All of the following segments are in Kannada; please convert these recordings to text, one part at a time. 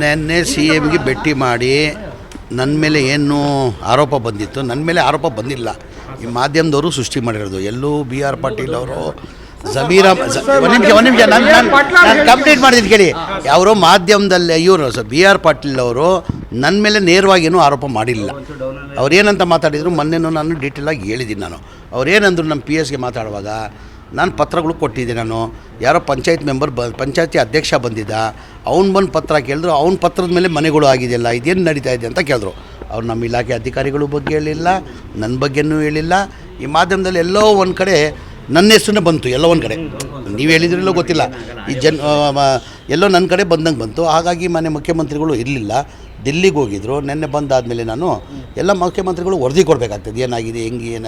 ನೆನ್ನೆ ಸಿ ಎಮ್ಗೆ ಭೇಟಿ ಮಾಡಿ ನನ್ನ ಮೇಲೆ ಏನು ಆರೋಪ ಬಂದಿತ್ತು ನನ್ನ ಮೇಲೆ ಆರೋಪ ಬಂದಿಲ್ಲ. ಈ ಮಾಧ್ಯಮದವರು ಸೃಷ್ಟಿ ಮಾಡಿರೋದು. ಎಲ್ಲೂ ಬಿ ಆರ್ ಪಾಟೀಲ್ ಅವರು ಜಮೀರ ಒಂದು ನಿಮಿಷ ನಾನು ಕಂಪ್ಲೀಟ್ ಮಾಡಿದ್ದೀನಿ ಕೇಳಿ. ಅವರು ಮಾಧ್ಯಮದಲ್ಲಿ ಇವರು, ಸ ಬಿ ಆರ್ ಪಾಟೀಲ್ ಅವರು ನನ್ನ ಮೇಲೆ ನೇರವಾಗಿ ಏನೂ ಆರೋಪ ಮಾಡಿಲ್ಲ. ಏನಂತ ಮಾತಾಡಿದ್ರು? ಮೊನ್ನೆನೂ ನಾನು ಡೀಟೇಲಾಗಿ ಹೇಳಿದ್ದೀನಿ ನಾನು. ಅವ್ರೇನಂದ್ರು ನಮ್ಮ ಪಿ ಎಸ್ಗೆ ಮಾತಾಡುವಾಗ ನಾನು ಪತ್ರಗಳು ಕೊಟ್ಟಿದ್ದೆ ನಾನು. ಯಾರೋ ಪಂಚಾಯತ್ ಮೆಂಬರ್ ಬ, ಪಂಚಾಯತಿ ಅಧ್ಯಕ್ಷ ಬಂದಿದ್ದ. ಅವ್ನು ಬಂದು ಪತ್ರ ಕೇಳಿದ್ರು, ಅವ್ನ ಪತ್ರದ ಮೇಲೆ ಮನೆಗಳು ಆಗಿದೆಯಲ್ಲ, ಇದೇನು ನಡೀತಾ ಇದೆ ಅಂತ ಕೇಳಿದ್ರು. ಅವ್ರು ನಮ್ಮ ಇಲಾಖೆ ಅಧಿಕಾರಿಗಳ ಬಗ್ಗೆ ಹೇಳಿಲ್ಲ ನನ್ನ ಬಗ್ಗೆನೂ ಹೇಳಿಲ್ಲ. ಈ ಮಾಧ್ಯಮದಲ್ಲಿ ಎಲ್ಲೋ ಒಂದು ಕಡೆ ನನ್ನ ಹೆಸರನ್ನೇ ಬಂತು, ಎಲ್ಲೋ ಒಂದು ಕಡೆ. ನೀವು ಹೇಳಿದ್ರಲ್ಲೋ ಗೊತ್ತಿಲ್ಲ. ಈ ಜನ್ ಎಲ್ಲೋ ನನ್ನ ಕಡೆ ಬಂದಂಗೆ ಬಂತು. ಹಾಗಾಗಿ ಮನೆ ಮುಖ್ಯಮಂತ್ರಿಗಳು ಇರಲಿಲ್ಲ. ದಿಲ್ಲಿಗೆ ಹೋಗಿದ್ರು, ನಿನ್ನೆ ಬಂದಾದಮೇಲೆ ನಾನು ಎಲ್ಲ ಮುಖ್ಯಮಂತ್ರಿಗಳು ವರದಿ ಕೊಡಬೇಕಾಗ್ತದೆ, ಏನಾಗಿದೆ, ಹೆಂಗೆ ಏನ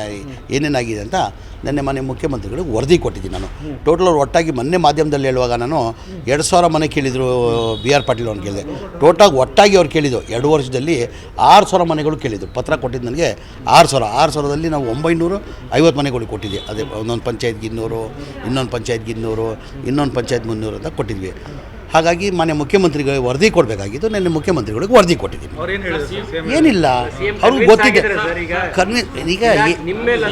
ಏನೇನಾಗಿದೆ ಅಂತ ನಿನ್ನೆ ಮನೆ ಮುಖ್ಯಮಂತ್ರಿಗಳಿಗೆ ವರದಿ ಕೊಟ್ಟಿದ್ದೀನಿ ನಾನು. ಟೋಟಲ್ ಅವ್ರು ಒಟ್ಟಾಗಿ ಮೊನ್ನೆ ಮಾಧ್ಯಮದಲ್ಲಿ ಹೇಳುವಾಗ ನಾನು ಎರಡು ಸಾವಿರ ಮನೆ ಕೇಳಿದರು, ಬಿ ಆರ್ ಪಾಟೀಲ್ ಅವ್ರು ಕೇಳಿದೆ. ಟೋಟಾಗಿ ಒಟ್ಟಾಗಿ ಅವ್ರು ಕೇಳಿದ್ದು, ಎರಡು ವರ್ಷದಲ್ಲಿ ಆರು ಸಾವಿರ ಮನೆಗಳು ಕೇಳಿದರು. ಪತ್ರ ಕೊಟ್ಟಿದ್ದು ನನಗೆ ಆರು ಸಾವಿರ. ಆರು ಸಾವಿರದಲ್ಲಿ ನಾವು ಒಂಬೈನೂರು ಐವತ್ತು ಮನೆಗಳು ಕೊಟ್ಟಿದ್ವಿ. ಅದೇ ಒಂದೊಂದು ಪಂಚಾಯತ್ಗೆ ಇನ್ನೂರು, ಇನ್ನೊಂದು ಪಂಚಾಯತ್ಗೆ ಇನ್ನೂರು, ಇನ್ನೊಂದು ಪಂಚಾಯತ್ ಮುನ್ನೂರು ಅಂತ ಕೊಟ್ಟಿದ್ವಿ. ಹಾಗಾಗಿ ಮನೆ ಮುಖ್ಯಮಂತ್ರಿಗಳಿಗೆ ವರದಿ ಕೊಡಬೇಕಾಗಿದ್ದು ನಿನ್ನೆ ಮುಖ್ಯಮಂತ್ರಿಗಳಿಗೆ ವರದಿ ಕೊಟ್ಟಿದ್ದೀನಿ. ಏನಿಲ್ಲ ಅವ್ರಿಗೆ ಗೊತ್ತಿದೆ. ಕನ್ವಿ ಈಗ ಈ- ನಿಮ್ಮ ಮೇಲೆ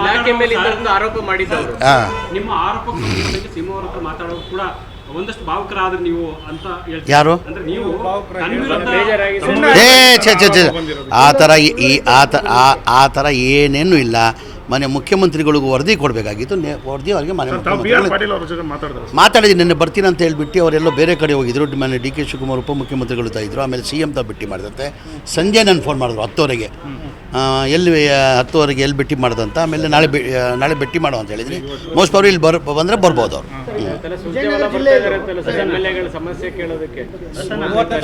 ಇಲಾಖೆ ಮೇಲೆ ಇಂಥದ್ದೊಂದು ಆರೋಪ ಮಾಡಿದ್ದವರು. ಹಾಂ ನಿಮ್ಮ ಆರೋಪಕ್ಕೆ ಸಂಬಂಧಪಟ್ಟ ಸಿಂಹ ಅವ್ರ ಕೂಡ ಒಂದಷ್ಟು ಭಾವುಕರಾದ್ರೆ ನೀವು ಅಂತ ಹೇಳ್ತೀವಿ ಯಾರು? ಏ ಛೆ ಛೆ ಛೆ ಆ ಥರ ಈ- ಆ ಥರ ಏನೇನೂ ಇಲ್ಲ. ಮನೆ ಮುಖ್ಯಮಂತ್ರಿಗಳಿಗೂ ವರದಿ ಕೊಡಬೇಕಾಗಿತ್ತು. ನೆ- ವರದಿ ಅವರಿಗೆ ಮನೆ ಮುಖ್ಯಮಂತ್ರಿಗಳು ಮಾತಾಡಿದ್ದೀನಿ ನಿನ್ನೆ ಬರ್ತೀನಿ ಅಂತ ಹೇಳಿಬಿಟ್ಟು ಅವರೆಲ್ಲೋ ಬೇರೆ ಕಡೆ ಹೋಗಿದ್ರು. ಮನೆ ಡಿ ಕೆ ಶಿವಕುಮಾರ್ ಉಪಮುಖ್ಯಮಂತ್ರಿಗಳು ತಾ ಇದ್ರು. ಆಮೇಲೆ ಸಿ ಎಂ ತ ಭೇಟಿ ಮಾಡಿದಂತೆ. ಸಂಜೆ ನಾನು ಫೋನ್ ಮಾಡಿದ್ರು ಹತ್ತುವರೆಗೆ. ಎಲ್ಲಿ ಹತ್ತುವರೆಗೆ ಎಲ್ಲಿ ಭೇಟಿ ಮಾಡ್ದಂತ. ಆಮೇಲೆ ನಾಳೆ ಬೆ ನಾಳೆ ಭೇಟಿ ಮಾಡೋ ಅಂತ ಹೇಳಿದ್ರಿ. ಮೋಸ್ಟ್ ಅವ್ರು ಇಲ್ಲಿ ಬರ್ ಬಂದರೆ ಬರ್ಬೋದು ಅವರು.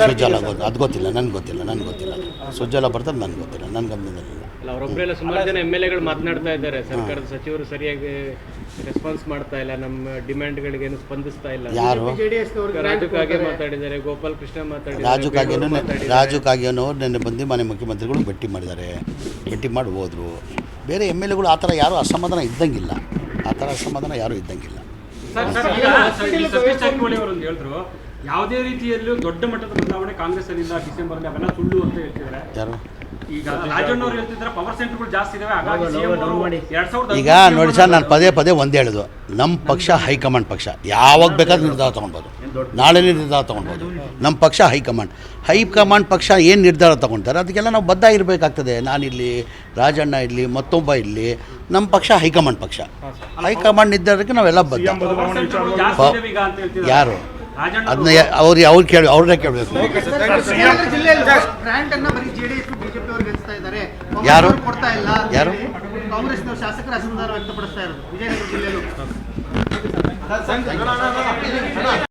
ಸುಜ್ಜಾಲ ಅದು ಗೊತ್ತಿಲ್ಲ ನನಗೆ ಗೊತ್ತಿಲ್ಲ ನನಗೆ ಗೊತ್ತಿಲ್ಲ. ಸುಜ್ಜಲ ಬರ್ತದೆ ನನಗೆ ಗೊತ್ತಿಲ್ಲ. ನನ್ನ ಗಮನದಲ್ಲಿಲ್ಲ. ಅಲ್ಲ ಅವರೊಬ್ಬರೆಲ್ಲ ಸುಮಾರು ಜನ ಎಗಳು ಮಾತನಾಡ್ತಾ ಇದ್ದಾರೆ. ಸರ್ಕಾರದ ಸಚಿವರು ಸರಿಯಾಗಿ ರೆಸ್ಪಾನ್ಸ್ ಮಾಡ್ತಾ ಇಲ್ಲ ನಮ್ಮ ಡಿಮ್ಯಾಂಡ್ಗಳಿಗೆ ಏನು ಸ್ಪಂದಿಸ್ತಾ ಇಲ್ಲ. ಯಾರು? ರಾಜು ಕಾಗೆ ಮಾತಾಡಿದ್ದಾರೆ ಗೋಪಾಲ್ ಕೃಷ್ಣ ಮಾತಾಡಿದ್ದಾರೆ ರಾಜು ಕಾಗೇನು ರಾಜು ಕಾಗೆ ರಾಜು ಕಾಗೇನು ನಿನ್ನೆ ಬಂದು ಮನೆ ಮುಖ್ಯಮಂತ್ರಿಗಳು ಭೇಟಿ ಮಾಡಿದ್ದಾರೆ. ಭೇಟಿ ಮಾಡಿ ಹೋದ್ರು. ಬೇರೆ ಎಂ ಎಲ್ ಎಗಳು ಆ ಥರ ಯಾರೂ ಅಸಮಾಧಾನ ಇದ್ದಂಗಿಲ್ಲ. ಆ ಥರ ಅಸಮಾಧಾನ ಯಾರು ಇದ್ದಂಗಿಲ್ಲ. ಹೇಳಿದ್ರು ಯಾವುದೇ ರೀತಿಯಲ್ಲೂ ದೊಡ್ಡ ಮಟ್ಟದ ಬದಲಾವಣೆ ಕಾಂಗ್ರೆಸ್ ಅಲ್ಲಿಂದ ಡಿಸೆಂಬರ್ ಅವೆಲ್ಲ ಸುಳ್ಳು ಅಂತ ಹೇಳ್ತಿದ್ದಾರೆ. ಯಾರು? ಈಗ ರಾಜಣ್ಣ ಅವರು ಹೇಳ್ತಿದ್ದಾರೆ ಪವರ್ ಸೆಂಟರ್ಗಳು ಜಾಸ್ತಿ ಇದಾವೆ. ಹಾಗಾಗಿ CM ಅವರು ಎರಡ್ ಈಗ ನೋಡಿ ಸರ್ ನಾನು ಪದೇ ಪದೇ ಒಂದೇ ಹೇಳೋದು. ನಮ್ಮ ಪಕ್ಷ ಹೈಕಮಾಂಡ್ ಪಕ್ಷ. ಯಾವಾಗ ಬೇಕಾದ್ರೂ ನಿರ್ಧಾರ ತೊಗೊಳ್ಬೋದು. ನಾಳೆನೇ ನಿರ್ಧಾರ ತೊಗೊಳ್ಬೋದು. ನಮ್ಮ ಪಕ್ಷ ಹೈಕಮಾಂಡ್. ಹೈಕಮಾಂಡ್ ಪಕ್ಷ ಏನು ನಿರ್ಧಾರ ತೊಗೊಳ್ತಾರೆ? ಅದಕ್ಕೆಲ್ಲ ನಾವು ಬದ್ಧ ಇರಬೇಕಾಗ್ತದೆ. ನಾನಿರಲಿ ರಾಜಣ್ಣ ಇರಲಿ ಮತ್ತೊಬ್ಬ ಇರಲಿ ನಮ್ಮ ಪಕ್ಷ ಹೈಕಮಾಂಡ್ ಪಕ್ಷ. ಹೈಕಮಾಂಡ್ ನಿರ್ಧಾರಕ್ಕೆ ನಾವೆಲ್ಲ ಬದ್ಧ. ಯಾರು? ಅದನ್ನ ಅವ್ರಿಗೆ ಅವ್ರು. ಕೇಳಿ ಅವ್ರನ್ನೇ ಕೇಳಬೇಕು. ಜಿಲ್ಲೆಯಲ್ಲಿ ಗ್ರಾಂಟ್ ಅನ್ನ ಬರೀ ಜೆಡಿಎಸ್ ಬಿಜೆಪಿ ಅವರು ಗೆಲ್ಸ್ತಾ ಇದ್ದಾರೆ. ಯಾರು? ಕಾಂಗ್ರೆಸ್ ಅವ್ರು ಕೊಡ್ತಾ ಇಲ್ಲ. ಅಂತ ಯಾರು? ಶಾಸಕರ